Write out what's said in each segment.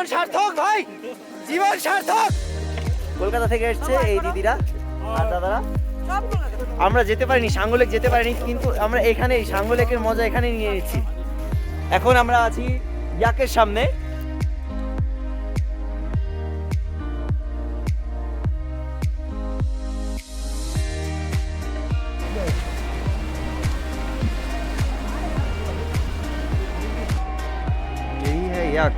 জীবন সার্থক ভাই জীবন সার্থক কলকাতা থেকে এসছে এই দিদিরা আর দাদারা আমরা যেতে পারিনি সাঙ্গলেক যেতে পারিনি কিন্তু আমরা এখানে সাঙ্গলেকের মজা এখানে নিয়ে নিচ্ছি এখন আমরা আছি ইয়াকের সামনে यही है याक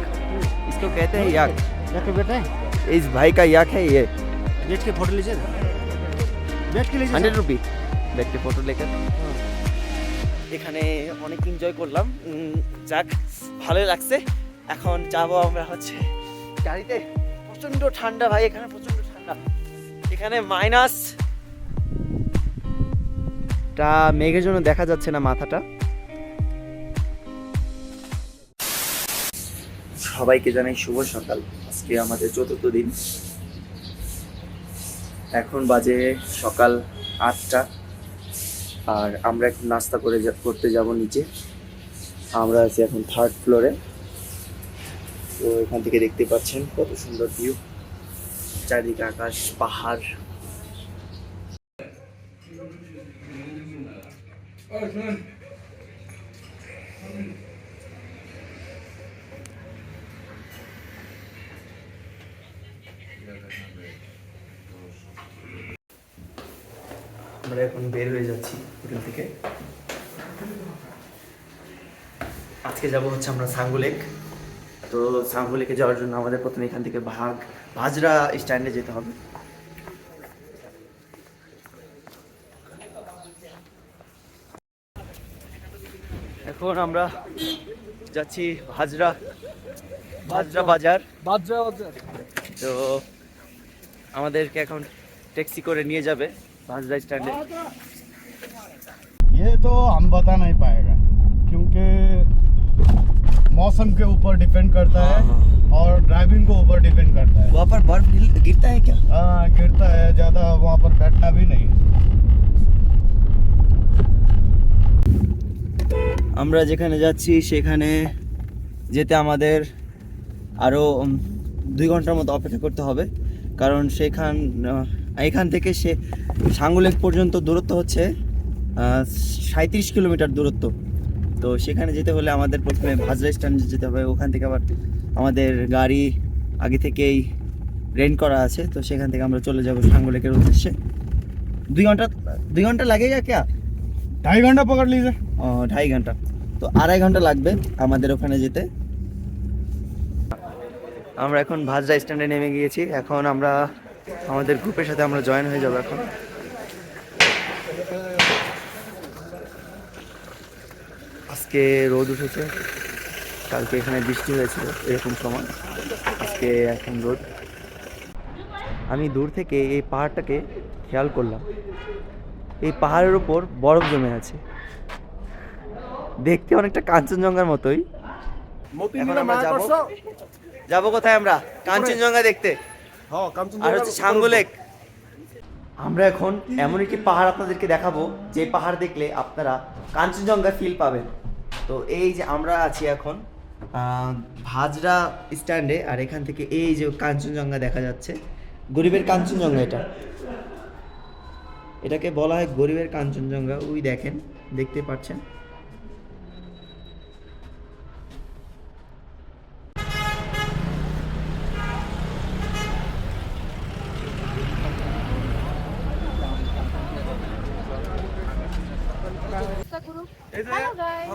इसको कहते हैं याक जाके बैठे हैं इस भाई का याक है ये बैठ के फोटो लीजिए बैठ के लीजिए হান্ড্রেড রুপি দেখতে ফটো লেখা এখানে অনেক এনজয় করলাম উম, যাক ভালোই লাগছে এখন যাব আমরা হচ্ছে গাড়িতে প্রচন্ড ঠান্ডা ভাই এখানে প্রচন্ড ঠান্ডা এখানে মাইনাস টা মেঘের জন্য দেখা যাচ্ছে না মাথাটা সবাইকে জানাই শুভ সকাল। আজকে আমাদের চতুর্থ দিন। এখন বাজে সকাল আটটা। আর আমরা এখন নাস্তা করে করতে যাব নিচে। আমরা আছি এখন থার্ড ফ্লোরে তো এখান থেকে দেখতে পাচ্ছেন কত সুন্দর ভিউ চারিদিকে আকাশ, পাহাড়। আমরা এখন বের হয়ে যাচ্ছি হোটেল থেকে। আজকে যাব হচ্ছে আমরা সাঙ্গুলেক তো সাঙ্গুলেকে যাওয়ার জন্য আমাদের প্রথমে এখান থেকে ভাগ ভাজরা স্ট্যান্ডে যেতে হবে। এখন আমরা যাচ্ছি ভাজরা ভাজরা বাজার। ভাজরা বাজার। তো আমাদেরকে এখন ট্যাক্সি করে নিয়ে যাবে ভাজরা স্ট্যান্ডে ये तो हम बता नहीं पाएगा क्योंकि मौसम के ऊपर डिपेंड करता है हाँ, और ड्राइविंग को ऊपर डिपेंड करता है वहाँ पर बर्फ गिर- गिरता है क्या हाँ गिरता है ज़्यादा वहाँ पर बैठना भी नहीं আমরা যেখানে যাচ্ছি সেখানে যেতে আমাদের আরও দুই ঘন্টার মতো অপেক্ষা করতে হবে কারণ সেখান আহ, এখান থেকে সে সাঙ্গুলেক পর্যন্ত দূরত্ব হচ্ছে সাঁত্রিশ কিলোমিটার দূরত্ব তো সেখানে যেতে হলে আমাদের প্রথমে ভাজরা স্ট্যান্ডে যেতে হবে ওখান থেকে আবার আমাদের গাড়ি আগে থেকেই রেন্ট করা আছে তো সেখান থেকে আমরা চলে যাব সাঙ্গুলেকের উদ্দেশ্যে দুই ঘন্টা দুই ঘন্টা লাগেগা ক্যা ढाई घंटा पकड़ लीजिए ও ঢাই ঘন্টা তো আড়াই ঘন্টা লাগবে আমাদের ওখানে যেতে আমরা এখন ভাজরা স্ট্যান্ডে নেমে গিয়েছি। এখন আমরা আমাদের গ্রুপের সাথে আমরা জয়েন হয়ে যাব এখন। আজকে রোদ উঠেছে। কালকে এখানে বৃষ্টি হয়েছিল এরকম সময়। আজকে এখন রোদ। আমি দূর থেকে এই পাহাড়টাকে খেয়াল করলাম। এই পাহাড়ের উপর বরফ জমে আছে। দেখতে অনেকটা কাঞ্চনজঙ্ঘার মতোই। এখন আমরা যাব। যাব কোথায় আমরা? কাঞ্চনজঙ্ঘা দেখতে। আর হচ্ছে সাঙ্গুলেক আমরা এখন এমন একটি পাহাড় আপনাদেরকে দেখাবো যে পাহাড় দেখলে আপনারা কাঞ্চনজঙ্ঘা ফিল পাবেন। তো এই যে আমরা আছি এখন আহ, ভাজরা স্ট্যান্ডে আর এখান থেকে এই যে কাঞ্চনজঙ্ঘা দেখা যাচ্ছে গরিবের কাঞ্চনজঙ্ঘা এটা। এটাকে বলা হয় গরিবের কাঞ্চনজঙ্ঘা। ওই দেখেন দেখতে পাচ্ছেন?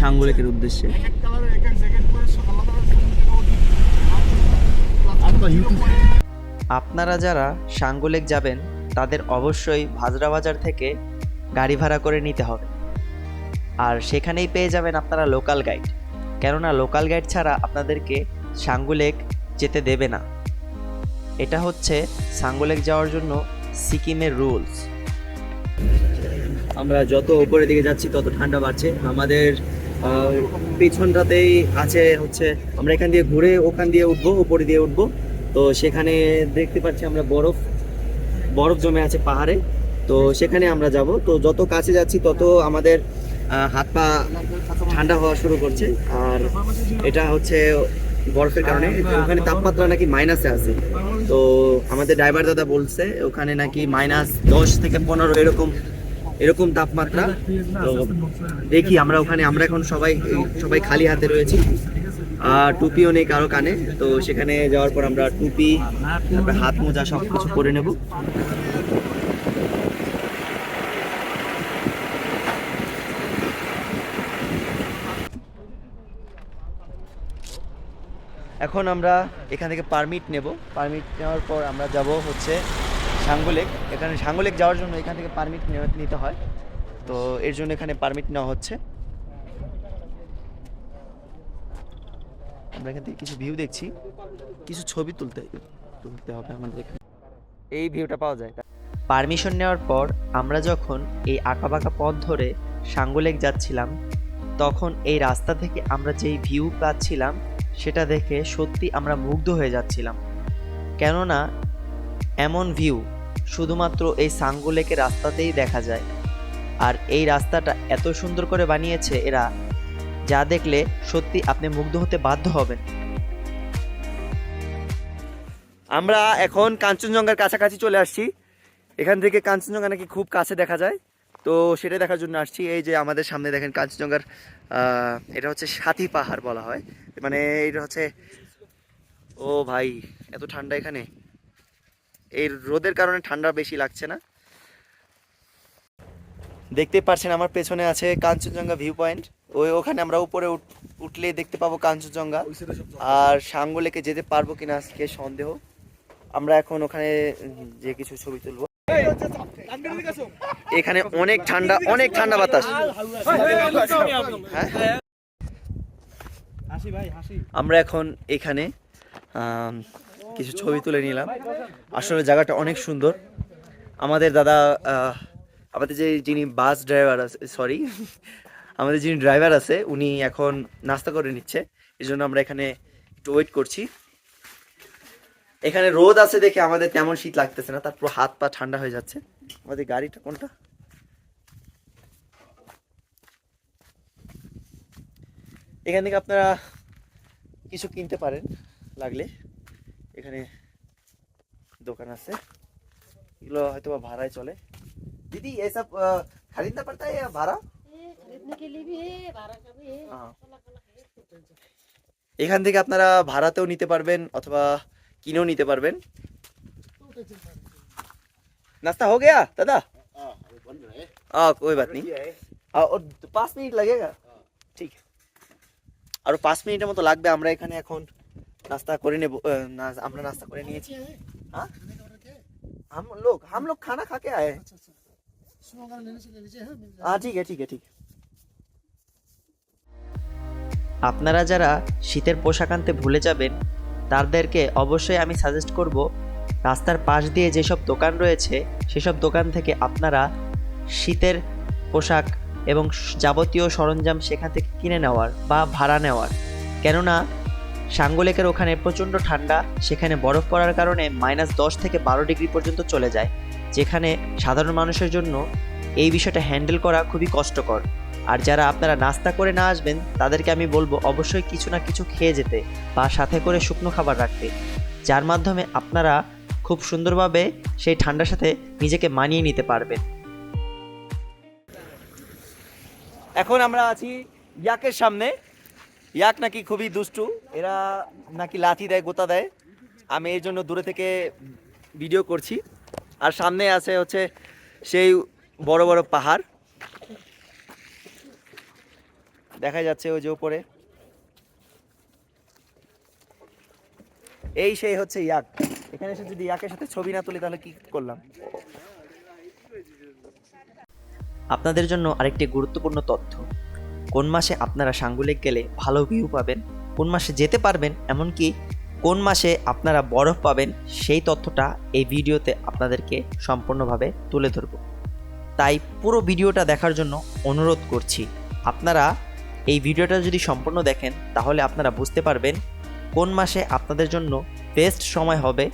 সাঙ্গুলেকের উদ্দেশ্যে। আপনারা যারা সাঙ্গুলেক যাবেন তাদের অবশ্যই ভাজরা বাজার থেকে গাড়ি ভাড়া করে নিতে হবে। আর সেখানেই পেয়ে যাবেন আপনারা লোকাল গাইড কেননা লোকাল গাইড ছাড়া আপনাদেরকে সাঙ্গুলেক যেতে দেবে না। এটা হচ্ছে সাঙ্গোলেক যাওয়ার জন্য সিকিমের রুলস আমরা যত উপরের দিকে যাচ্ছি তত ঠান্ডা বাড়ছে। আমাদের পেছনটাতেই আছে হচ্ছে, আমরা এখান দিয়ে ঘুরে ওখান দিয়ে উঠবো, উপরে দিয়ে উঠবো। তো সেখানে দেখতে পাচ্ছি আমরা বরফ বরফ জমে আছে পাহাড়ে। তো সেখানে আমরা যাব। তো যত কাছে যাচ্ছি, তত আমাদের হাত পা ঠান্ডা হওয়া শুরু করছে। আর এটা হচ্ছে বরফের কারণে। ওখানে তাপমাত্রা নাকি মাইনাসে আছে। তো আমাদের ড্রাইভার দাদা বলছে, ওখানে নাকি মাইনাস দশ থেকে পনেরো এরকম এরকম তাপমাত্রা। দেখি আমরা ওখানে, আমরা এখন সবাই সবাই খালি হাতে রয়েছি। আর টুপিও নেই কারও কানে। তো সেখানে যাওয়ার পর আমরা টুপি, তারপরে হাত মোজা সব কিছু করে নেব। এখন আমরা এখান থেকে পারমিট নেব। পারমিট নেওয়ার পর আমরা যাব হচ্ছে সাঙ্গুলেক এখানে সাঙ্গুলেক যাওয়ার জন্য এখান থেকে পারমিট নিতে হয়। তো এর জন্য এখানে পারমিট নেওয়া হচ্ছে। আমরা এখান থেকে কিছু ভিউ দেখছি। কিছু ছবি তুলতে তুলতে হবে আমাদের এখানে। এই ভিউটা পাওয়া যায়। পারমিশন নেওয়ার পর আমরা যখন এই আঁকাবাঁকা পথ ধরে সাঙ্গোলেক যাচ্ছিলাম, তখন এই রাস্তা থেকে আমরা যেই ভিউ পাচ্ছিলাম, সেটা দেখে সত্যি আমরা মুগ্ধ হয়ে যাচ্ছিলাম। কেননা, এমন ভিউ শুধুমাত্র এই সাঙ্গোলেকের রাস্তাতেই দেখা যায়। আর এই রাস্তাটা এত সুন্দর করে বানিয়েছে এরা, যা দেখলে সত্যি আপনি মুগ্ধ হতে বাধ্য হবেন। আমরা এখন কাঞ্চনজঙ্ঘার কাছাকাছি চলে আসছি। এখান থেকে কাঞ্চনজঙ্ঘা নাকি খুব কাছে দেখা যায়। তো সেটা দেখার জন্য আসছি। এই যে আমাদের সামনে দেখেন কাঞ্চনজঙ্ঘার এটা হচ্ছে সাথী পাহাড় বলা হয়। মানে এটা হচ্ছে, ও ভাই, এত ঠান্ডা এখানে। এই রোদের কারণে ঠান্ডা বেশি লাগছে না। দেখতে পাচ্ছেন আমার পেছনে আছে কাঞ্চনজঙ্ঘা ভিউ পয়েন্ট ওই ওখানে আমরা উপরে উঠ- উঠলে দেখতে পাবো কাঞ্চনজঙ্ঘা। আর সাঙ্গলেকে যেতে পারব কিনা আজকে সন্দেহ। আমরা এখন ওখানে যে কিছু ছবি তুলবো। এখানে অনেক ঠান্ডা অনেক ঠান্ডা বাতাস। হ্যাঁ? আমরা এখন এখানে কিছু ছবি তুলে নিলাম। আসলে জায়গাটা অনেক সুন্দর। আমাদের দাদা আমাদের যে যিনি বাস ড্রাইভার আছে সরি আমাদের যিনি ড্রাইভার আছে, উনি এখন নাস্তা করে নিচ্ছে। এই জন্য আমরা এখানে একটু ওয়েট করছি। এখানে রোদ আছে দেখে আমাদের তেমন শীত লাগতেছে না তারপর হাত পা ঠান্ডা হয়ে যাচ্ছে। আমাদের গাড়িটা কোনটা? এখান থেকে আপনারা কিছু কিনতে পারেন লাগলে। এখানে দোকান আছে এগুলো হয়তো বা ভাড়ায় চলে দিদি এসব আহ, खरीदना पड़ता है या भाड़ा खरीदने के लिए भी है बारह का भी है हाँ। এখান থেকে আপনারা ভাড়াতেও নিতে পারবেন অথবা কিনেও নিতে পারবেন नाश्ता हो गया दादा हाँ कोई बात नहीं हाँ, और पाँच मिनट लगेगा ঠিক আরো পাঁচ মিনিটের মতো লাগবে আমরা এখানে এখন নাস্তা করে নেব আহ, না- আমরা নাস্তা করে নিয়েছি हाँ हम लोग हम लोग खाना खा के आए हैं हाँ ठीक है ठीक है ठीक है আপনারা যারা শীতের পোশাক আনতে ভুলে যাবেন তাদেরকে অবশ্যই আমি সাজেস্ট করব রাস্তার পাশ দিয়ে যেসব দোকান রয়েছে সেসব দোকান থেকে আপনারা শীতের পোশাক এবং যাবতীয় সরঞ্জাম সেখান থেকে কিনে নেওয়ার বা ভাড়া নেওয়ার কেননা সাঙ্গলেকের ওখানে প্রচণ্ড ঠান্ডা, সেখানে বরফ পড়ার কারণে মাইনাস দশ থেকে বারো ডিগ্রি পর্যন্ত চলে যায়, যেখানে সাধারণ মানুষের জন্য এই বিষয়টা হ্যান্ডেল করা খুবই কষ্টকর। আর যারা আপনারা নাস্তা করে না আসবেন, তাদেরকে আমি বলব অবশ্যই কিছু না কিছু খেয়ে যেতে বা সাথে করে শুকনো খাবার রাখতে, যার মাধ্যমে আপনারা খুব সুন্দরভাবে সেই ঠান্ডার সাথে নিজেকে মানিয়ে নিতে পারবেন। এখন আমরা আছি ইয়াকের সামনে। ইয়াক নাকি খুবই দুষ্টু। এরা নাকি লাথি দেয়, গোতা দেয়। আমি এর জন্য দূরে থেকে ভিডিও করছি। আর সামনে আছে হচ্ছে সেই বড় বড় পাহাড়। দেখা যাচ্ছে ওই যে উপরে। এই সেই হচ্ছে ইয়াক। এখানে এসে যদি ইয়াকের সাথে ছবি না তুলি, তাহলে কি করলাম? আপনাদের জন্য আরেকটি গুরুত্বপূর্ণ তথ্য। কোন মাসে আপনারা সাঙ্গুলেক গেলে ভালো ভিউ পাবেন, কোন মাসে যেতে পারবেন, এমনকি কোন মাসে আপনারা বরফ পাবেন, সেই তথ্যটা এই ভিডিওতে আপনাদেরকে সম্পূর্ণভাবে তুলে ধরব। তাই পুরো ভিডিওটা দেখার জন্য অনুরোধ করছি, আপনারা এই ভিডিওটা যদি সম্পূর্ণ দেখেন, তাহলে আপনারা বুঝতে পারবেন কোন মাসে আপনাদের জন্য বেস্ট সময় হবে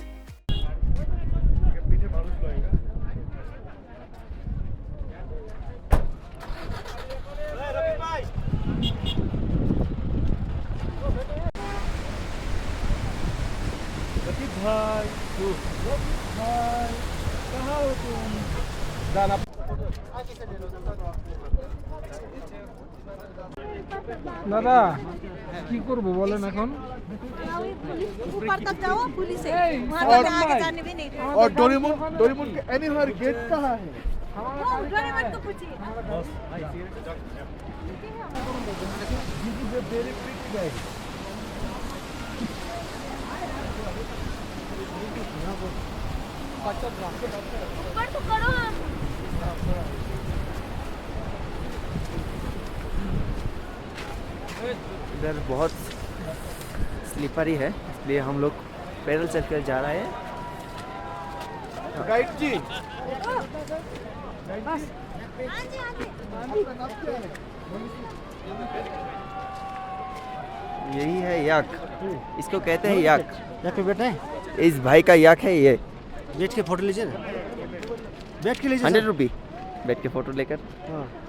দাদা কি করব বলেন এখন ऊपर तक जाओ पुलिस है वहाँ और तक आगे भाई। जाने भी नहीं देते और डोरेमोन डोरेमोन के एनीवेयर गेट कहाँ है वो डोरेमोन को पूछिए ऊपर तो करो इधर बहुत स्लीपरी है इसलिए हम लोग पैदल चल कर जा रहे हैं। गाइड जी। यही है याक। इसको कहते हैं याक। यहाँ बैठे इस भाई का याक है ये। बैठ के फ़ोटो लीजिए बैठ के लीजिए हंड्रेड रुपी। बैठ के फ़ोटो लेकर। है।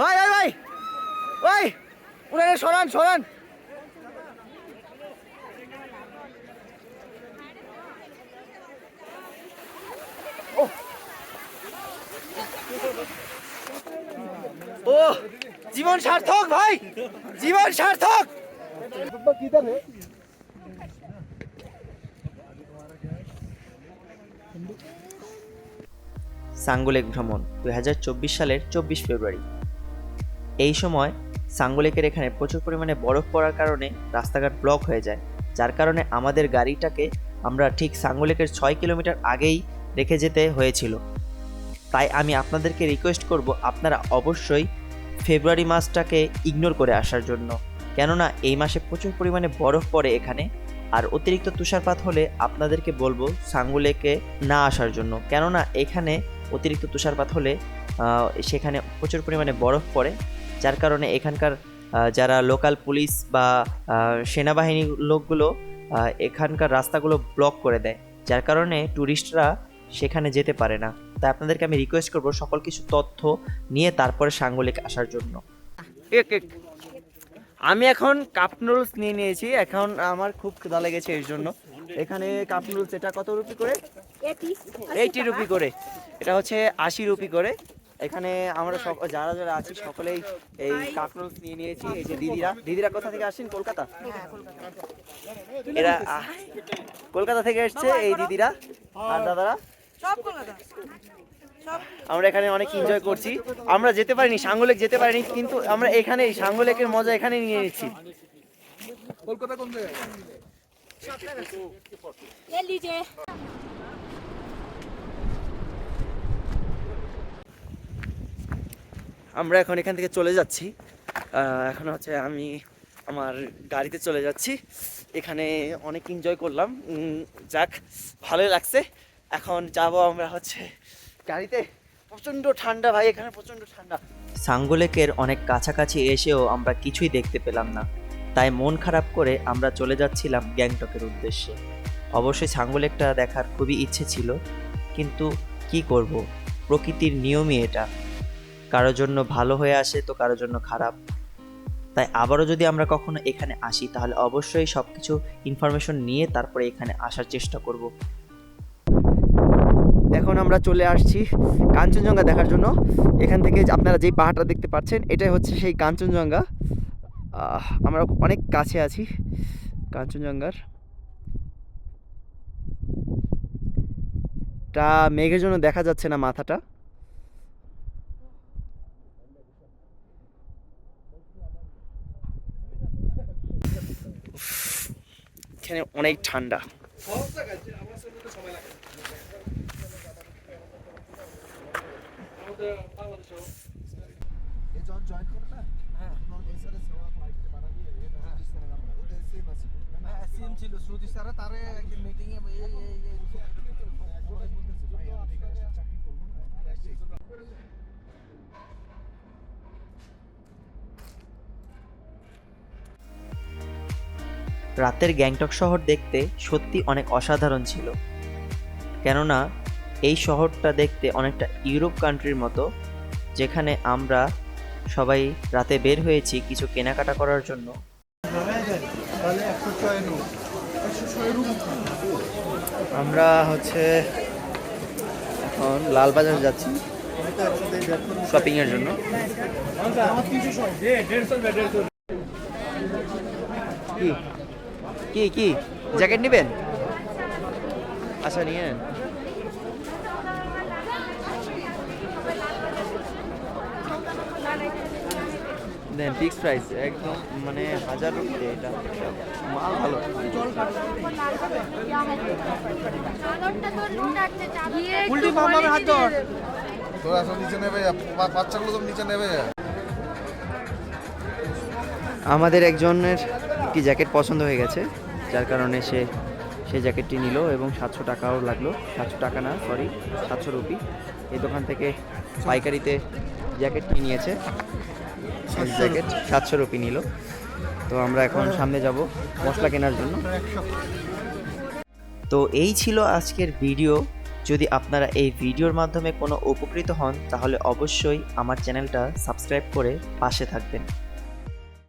ভাই ভাই ভাই ভাই উনারে সরান সরান। ও জীবন সার্থক, ভাই, জীবন সার্থক। সাঙ্গুলেক ভ্রমণ, দুই হাজার চব্বিশ সালের চব্বিশ ফেব্রুয়ারি। এই সময় সাঙ্গোলেকের এখানে প্রচুর পরিমাণে বরফ পড়ার কারণে রাস্তাঘাট ব্লক হয়ে যায়, যার কারণে আমাদের গাড়িটাকে আমরা ঠিক সাঙ্গোলেকের ছয় কিলোমিটার আগেই রেখে যেতে হয়েছিল। তাই আমি আপনাদেরকে রিকোয়েস্ট করব, আপনারা অবশ্যই ফেব্রুয়ারি মাসটাকে ইগনোর করে আসার জন্য। কেননা এই মাসে প্রচুর পরিমাণে বরফ পড়ে এখানে, আর অতিরিক্ত তুষারপাত হলে আপনাদেরকে বলব সাঙ্গুলেকে না আসার জন্য। কেননা এখানে অতিরিক্ত তুষারপাত হলে সেখানে প্রচুর পরিমাণে বরফ পড়ে। যার কারণে এখানকার যারা লোকাল পুলিশ বা সেনাবাহিনীর লোকগুলো এখানকার রাস্তাগুলো ব্লক করে দেয়। যার কারণে ট্যুরিস্টরা সেখানে যেতে পারে না। তাই আপনাদেরকে আমি রিকোয়েস্ট করব সকল কিছু তথ্য নিয়ে তারপরে সাঙ্গলিক আসার জন্য। এক এক। আমি এখন কাপ নুডলস নিয়ে নিয়েছি। এখন আমার খুব ক্ষুধা লেগেছে এর জন্য। এখানে কাপ নুডলস এটা কত রুপি করে? এইটি রুপি করে। এটা হচ্ছে আশি রুপি করে। এখানে আমরা সব যারা যারা আছি সকলেই এই কাপ নুডলস নিয়ে নিয়েছি এই যে দিদিরা। দিদিরা কোথা থেকে আসছেন কলকাতা? এরা কলকাতা থেকে এসছে এই দিদিরা আর দাদারা। আমরা এখানে অনেক এনজয় করছি। আমরা যেতে পারিনি সাঙ্গলেক যেতে পারিনি কিন্তু আমরা এখানে সাঙ্গলেকের মজা এখানে নিয়ে নিচ্ছি কলকাতা কোন জায়গায়? আমরা এখন এখান থেকে চলে যাচ্ছি। এখন হচ্ছে আমি আমার গাড়িতে চলে যাচ্ছি। এখানে অনেক এনজয় করলাম। যাক, ভালোই লাগছে। এখন যাব আমরা হচ্ছে গাড়িতে। প্রচণ্ড ঠান্ডা ভাই, এখানে প্রচণ্ড ঠান্ডা। সাঙ্গোলেকের অনেক কাছাকাছি এসেও আমরা কিছুই দেখতে পেলাম না। তাই মন খারাপ করে আমরা চলে যাচ্ছিলাম গ্যাংটকের উদ্দেশ্যে। অবশ্যই সাঙ্গোলেকটা দেখার খুবই ইচ্ছে ছিল। কিন্তু কি করব? প্রকৃতির নিয়মই এটা। কারোর জন্য ভালো হয়ে আসে, তো কারোর জন্য খারাপ। তাই আবারও যদি আমরা কখনো এখানে আসি, তাহলে অবশ্যই সব কিছু ইনফরমেশন নিয়ে তারপরে এখানে আসার চেষ্টা করব। এখন আমরা চলে আসছি কাঞ্চনজঙ্ঘা দেখার জন্য। এখান থেকে আপনারা যেই পাহাড়টা দেখতে পাচ্ছেন, এটাই হচ্ছে সেই কাঞ্চনজঙ্ঘা। আমরা অনেক কাছে আছি কাঞ্চনজঙ্ঘার। টা মেঘের জন্য দেখা যাচ্ছে না মাথাটা। এখানে অনেক ঠান্ডা। সিম ছিল শ্রুতি স্যার তারে একদিন মিটিং রাতের গ্যাংটক শহর দেখতে সত্যি অনেক অসাধারণ ছিল। কেননা, এই শহরটা দেখতে অনেকটা ইউরোপ কান্ট্রির মতো, যেখানে আমরা সবাই রাতে বের হয়েছি কিছু কেনাকাটা করার জন্য। আমরা হচ্ছে এখন লালবাজার যাচ্ছি শপিং এর জন্য। কি? কি কি? জ্যাকেট নেবেন? আচ্ছা নিয়ে নেন দেন ফিক্স প্রাইস একদম মানে হাজার রুপিতে এটা। মাল ভালো। উল্টি মামার হাত ধর। তোরা সব নিচে নেবে বা- বাচ্চাগুলো সব নিচে নেবে। আমাদের একজনের কি জ্যাকেট পছন্দ হয়ে গেছে? যার কারণে সে সেই জ্যাকেটটি নিল এবং সাতশো টাকাও লাগল। সাতশো টাকা না সরি সাতশো রুপি। এই দোকান থেকে পাইকারিতে জ্যাকেটটি নিয়েছে। জ্যাকেট সাতশো রুপি নিল। তো আমরা এখন সামনে যাব মশলা কেনার জন্য। তো এই ছিল আজকের ভিডিও। যদি আপনারা এই ভিডিওর মাধ্যমে কোনো উপকৃত হন তাহলে অবশ্যই আমার চ্যানেলটা সাবস্ক্রাইব করে পাশে থাকবেন।